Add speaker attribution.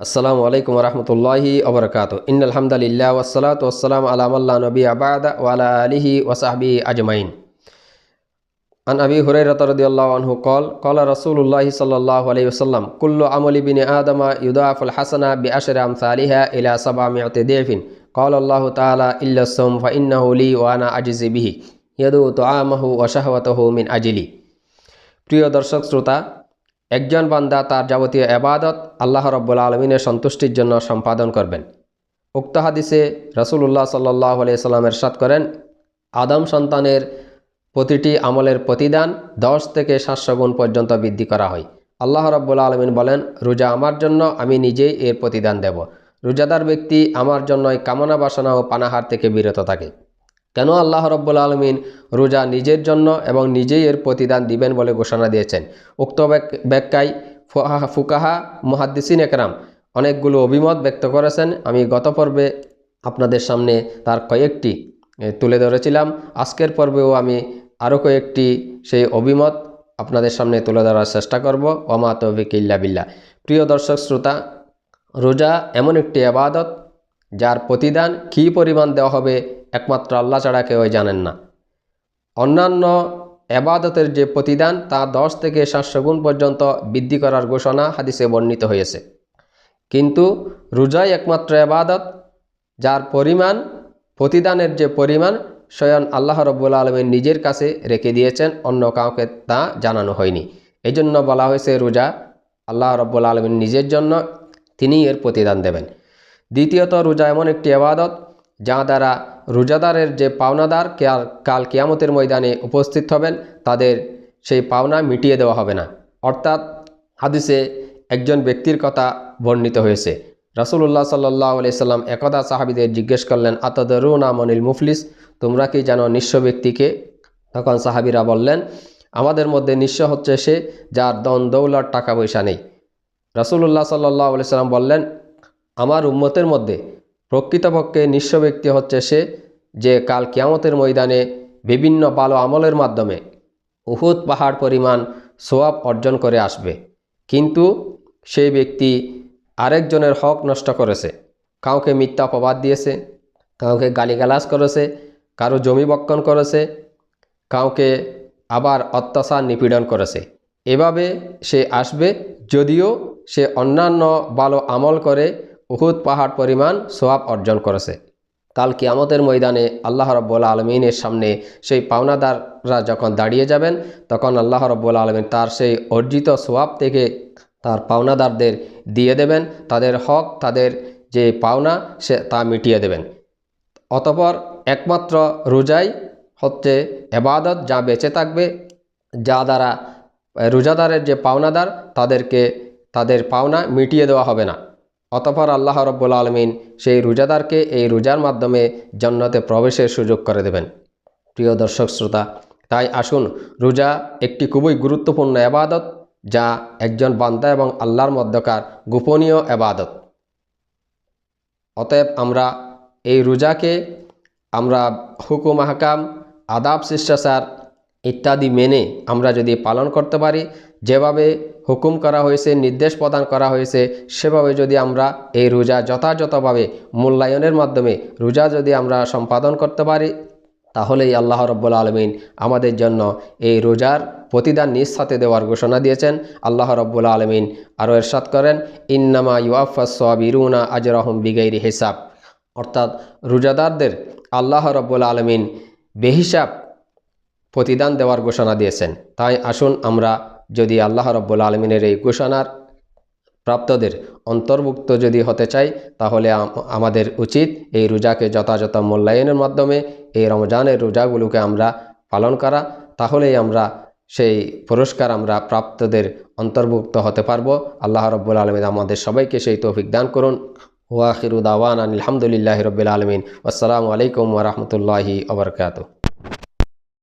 Speaker 1: আসসালামু আলাইকুম রহমতুল্লাহি ওবরকাত ইনআলহামদুলিল্লাহ ওসালাত ওসালাম আলামাল্লা নবী আবাদ ওয়ালা আলিহি ওসাহবি আজমাইন عن أبي هريرة رضي الله عنه قال قال رسول الله صلى الله عليه وسلم كل عمل بن آدم يضاعف الحسنة بعشر أمثالها إلى سبعمائة ضعف قال الله تعالى إلا الصوم فإنه لي وأنا أجزي به يدعو طعامه وشهوته من أجلي প্রিয় দর্শক শ্রোতা একজন বান্দা তার যাবতীয় এবাদত আল্লাহ রব্বুল আলমিনের সন্তুষ্টির জন্য সম্পাদন করবেন। উক্ত হাদিসে রসুল্লাহ সাল্লাহ সাল্লামের সাত করেন, আদম সন্তানের প্রতিটি আমলের প্রতিদান দশ থেকে সাতশো গুণ পর্যন্ত বৃদ্ধি করা হয়। আল্লাহ রব্বুল আলমিন বলেন, রোজা আমার জন্য, আমি নিজেই এর প্রতিদান দেব। রোজাদার ব্যক্তি আমার জন্যই কামনা বাসনা ও পানাহার থেকে বিরত থাকে। কেন আল্লাহ রব্বুল আলমিন রোজা নিজের জন্য এবং নিজেই এর প্রতিদান দিবেন বলে ঘোষণা দিয়েছেন? উক্ত ব্যাখ্যায় ফুকাহা মুহাদ্দিসিন একরাম অনেকগুলো অভিমত ব্যক্ত করেছেন। আমি গত পর্বে আপনাদের সামনে তার কয়েকটি তুলে ধরেছিলাম। আজকের পর্বেও আমি আরও কয়েকটি সেই অভিমত আপনাদের সামনে তুলে ধরার চেষ্টা করব। ওমা তৌফিক বিল্লা প্রিয় দর্শক শ্রোতা, রোজা এমন একটি আবাদত যার প্রতিদান কী পরিমাণ দেওয়া হবে একমাত্র আল্লাহ ছাড়া কেউ জানেন না। অন্যান্য এবাদতের যে প্রতিদান, তা দশ থেকে সাতশো গুণ পর্যন্ত বৃদ্ধি করার ঘোষণা হাদিসে বর্ণিত হয়েছে। কিন্তু রোজাই একমাত্র এবাদত, যার পরিমাণ, প্রতিদানের যে পরিমাণ, স্বয়ং আল্লাহ রব্বুল আলমের নিজের কাছে রেখে দিয়েছেন, অন্য কাউকে তা জানানো হয়নি। এই জন্য বলা হয়েছে, রোজা আল্লাহ রব্বুল আলমের নিজের জন্য তিনি এর প্রতিদান দেবেন। দ্বিতীয়ত, রোজা এমন একটি আবাদত যা দ্বারা রোজাদারের যে পাওনাদার কাল কিয়ামতের ময়দানে উপস্থিত হবেন, তাদের সেই পাওনা মিটিয়ে দেওয়া হবে না। অর্থাৎ হাদিসে একজন ব্যক্তির কথা বর্ণিত হয়েছে। রাসুল্লাহ সাল্লাহ সাল্লাম একদা সাহাবিদের জিজ্ঞেস করলেন, আতদরুনা মনিল মুফলিস? তোমরা কি জানো নিঃস্ব ব্যক্তিকে? তখন সাহাবিরা বললেন, আমাদের মধ্যে নিঃস্ব হচ্ছে সে যার দন দৌলর টাকা পয়সা নেই রাসুল্লাহ সাল্লাহ সাল্লাম বললেন, আমার উম্মতের মধ্যে প্রকৃতপক্ষে নিঃস্ব ব্যক্তি হচ্ছে সে যে কাল কিয়ামতের ময়দানে বিভিন্ন ভালো আমলের মাধ্যমে উহুদ পাহাড় পরিমাণ সোয়াব অর্জন করে আসবে। কিন্তু সেই ব্যক্তি আরেকজনের হক নষ্ট করেছে। কাউকে মিথ্যা অপবাদ দিয়েছে, কাউকে গালিগালাজ করেছে, কারও জমি বক্ষণ করেছে, কাউকে আবার অত্যাচার নিপীড়ন করেছে। এভাবে সে আসবে যদিও সে অন্যান্য ভালো আমল করে উহুদ পাহাড় পরিমাণ সোয়াব অর্জন করেছে। কাল কিয়ামতের ময়দানে আল্লাহ রব্বুল আলমিনের সামনে সেই পাওনাদাররা যখন দাঁড়িয়ে যাবেন, তখন আল্লাহ রব্বুল আলমিন তার সেই অর্জিত সোয়াব থেকে তার পাওনাদারদের দিয়ে দেবেন। তাদের হক, তাদের যে পাওনা, সে তা মিটিয়ে দেবেন। অতপর একমাত্র রোজাই হচ্ছে এবাদত, যা বেঁচে থাকবে, যা দ্বারা রোজাদারের যে পাওনাদার, তাদেরকে তাদের পাওনা মিটিয়ে দেওয়া হবে না। অতপর আল্লাহ রব্বুল আলমিন সেই রোজাদারকে এই রোজার মাধ্যমে জন্নতে প্রবেশের সুযোগ করে দেবেন। প্রিয় দর্শক শ্রোতা, তাই আসুন, রোজা একটি খুবই গুরুত্বপূর্ণ আবাদত যা একজন বান্দা এবং আল্লাহর মধ্যকার গোপনীয় আবাদত অতএব আমরা এই রোজাকে, আমরা হুকুম হাকাম আদাব, শিষ্টাচার ইত্যাদি মেনে আমরা যদি পালন করতে পারি, যেভাবে হুকুম করা হয়েছে, নির্দেশ প্রদান করা হয়েছে, সেভাবে যদি আমরা এই রোজা যথাযথভাবে মূল্যায়নের মাধ্যমে রোজা যদি আমরা সম্পাদন করতে পারি, তাহলেই আল্লাহ রব্বুল আলমিন আমাদের জন্য এই রোজার প্রতিদান নিজ সাথে দেওয়ার ঘোষণা দিয়েছেন। আল্লাহ রব্বুল আলমিন আরও এরশাদ করেন, ইন্নামা ইউআফা সোয়াবিরুনা আজরহম বিগাইরি হিসাব। অর্থাৎ রোজাদারদের আল্লাহ রব্বুল আলমিন বেহিসাব প্রতিদান দেওয়ার ঘোষণা দিয়েছেন। তাই আসুন আমরা যদি আল্লাহ রব্বুল আলমিনের এই ঘোষণার প্রাপ্তদের অন্তর্ভুক্ত যদি হতে চাই, তাহলে আমাদের উচিত এই রোজাকে যথাযথ মূল্যায়নের মাধ্যমে, এই রমজানের রোজাগুলোকে আমরা পালন করা। তাহলেই আমরা সেই পুরস্কার আমরা প্রাপ্তদের অন্তর্ভুক্ত হতে পারব। আল্লাহ রব্বুল আলমিন আমাদের সবাইকে সেই তৌফিক দান করুন। ওয়াখিরুদ আওয়ান আলহামদুলিল্লাহ রবিল আলমিন। আসসালামু আলাইকুম ওরহমতুল্লাহি আবরকাত